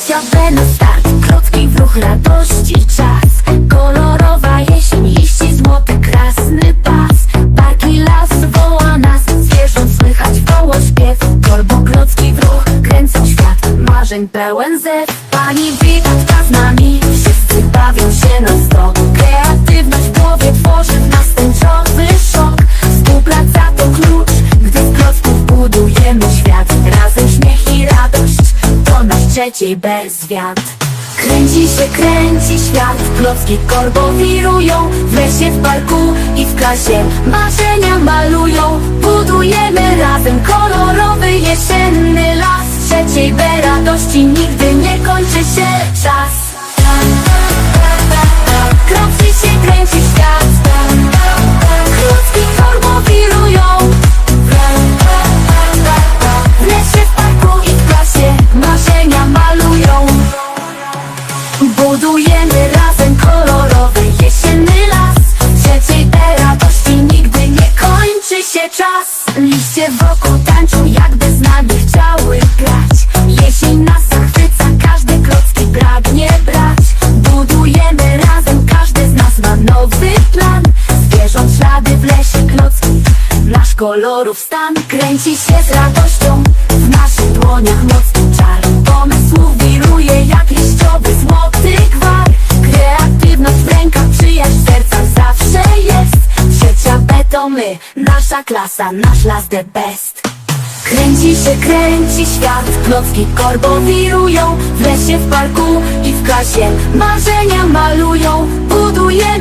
Życiowe na start, klocki w ruch, radości czas. Kolorowa jesień, liści złoty, krasny pas. Parki las woła nas, zwierząt słychać woło śpiew. Kolbo klocki w ruch, kręcą świat, marzeń pełen zew. Pani wita z nami, wszyscy bawią się na stop Trzeciej bez Kręci się, kręci świat. Klocki korbo wirują. W lesie, w parku i w klasie Marzenia malują. Budujemy razem kolorowy jesienny las. Trzeciej B radości nigdy nie kończy się Budujemy razem kolorowy jesienny las. Trzeciej te radości nigdy nie kończy się czas. Liście wokół tańczą jakby z nami chciały grać. Jesień nas zachwyca, każdy klocki pragnie brać. Budujemy razem, każdy z nas ma nowy plan. Zwierząt ślady w lesie klocki Nasz kolorów stan. Kręci się z radością W naszych dłoniach mocny to my, nasza klasa, nasz las the best. Kręci się, kręci świat. Klocki korbo wirują W lesie, w parku i w klasie. Marzenia malują Budujemy